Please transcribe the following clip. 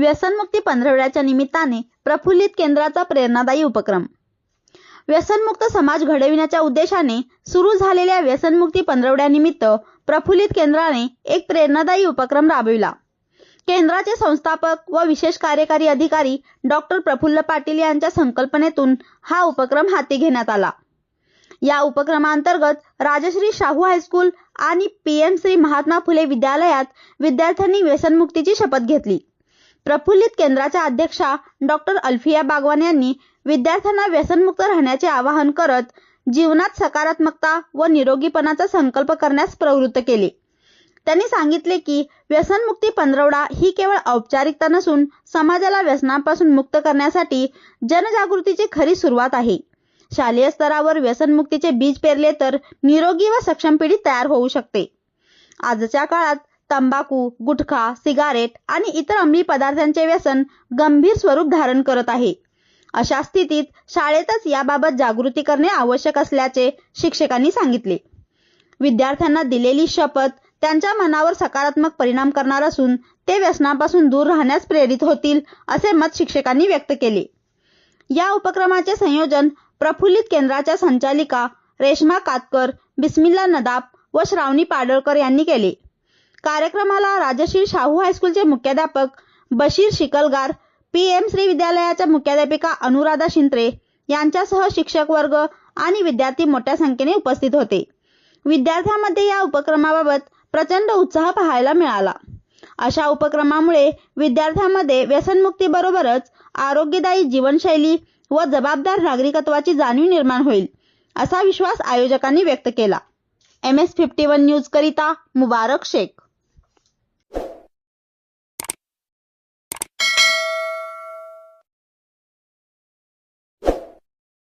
व्यसनमुक्ती पंधरवड्याच्या निमित्ताने प्रफुल्लित केंद्राचा प्रेरणादायी उपक्रम. व्यसनमुक्त समाज घडविण्याच्या उद्देशाने सुरू झालेल्या व्यसनमुक्ती पंधरवड्यानिमित्त प्रफुल्लित केंद्राने एक प्रेरणादायी उपक्रम राबविला. केंद्राचे संस्थापक व विशेष कार्यकारी अधिकारी डॉक्टर प्रफुल्ल पाटील यांच्या संकल्पनेतून हा उपक्रम हाती घेण्यात आला. या उपक्रमांतर्गत राजश्री शाहू हायस्कूल आणि पीएम श्री महात्मा फुले विद्यालयात विद्यार्थ्यांनी व्यसनमुक्तीची शपथ घेतली. प्रफुल्लित केंद्राच्या अध्यक्षा डॉक्टर अल्फिया बागवान यांनी विद्यार्थ्यांना व्यसनमुक्त राहण्याचे आवाहन करत जीवनात सकारात्मकता व निरोगीपणाचा संकल्प करण्यास प्रवृत्त केले. त्यांनी सांगितले की व्यसनमुक्ती पंधरवडा ही केवळ औपचारिकता नसून समाजाला व्यसनापासून मुक्त करण्यासाठी जनजागृतीची खरी सुरुवात आहे. शालेय स्तरावर व्यसनमुक्तीचे बीज पेरले तर निरोगी व सक्षम पिढी तयार होऊ शकते. आजच्या काळात तंबाखू गुटखा सिगारेट आणि इतर अंमली पदार्थांचे व्यसन गंभीर स्वरूप धारण करत आहे. अशा स्थितीत शाळेतच याबाबत जागृती करणे आवश्यक असल्याचे शिक्षकांनी सांगितले. विद्यार्थ्यांना दिलेली शपथ त्यांच्या मनावर सकारात्मक परिणाम करणार असून ते व्यसनापासून दूर राहण्यास प्रेरित होतील असे मत शिक्षकांनी व्यक्त केले. या उपक्रमाचे संयोजन प्रफुल्लित केंद्राच्या संचालिका रेश्मा कातकर बिस्मिल्ला नदाब व श्रावणी पाडळकर यांनी केले. कार्यक्रमाला राजश्री शाहू हायस्कूलचे मुख्याध्यापक बशीर शिकलगार पी एम श्री विद्यालयाच्या मुख्याध्यापिका अनुराधा शिंत्रे यांच्यासह शिक्षक वर्ग आणि विद्यार्थी मोठ्या संख्येने उपस्थित होते. विद्यार्थ्यांमध्ये या उपक्रमाबाबत प्रचंड उत्साह पाहायला मिळाला. अशा उपक्रमामुळे विद्यार्थ्यांमध्ये व्यसनमुक्तीबरोबरच आरोग्यदायी जीवनशैली व जबाबदार नागरिकत्वाची जाणीव निर्माण होईल असा विश्वास आयोजकांनी व्यक्त केला. M S fifty one news करिता मुबारक शेख.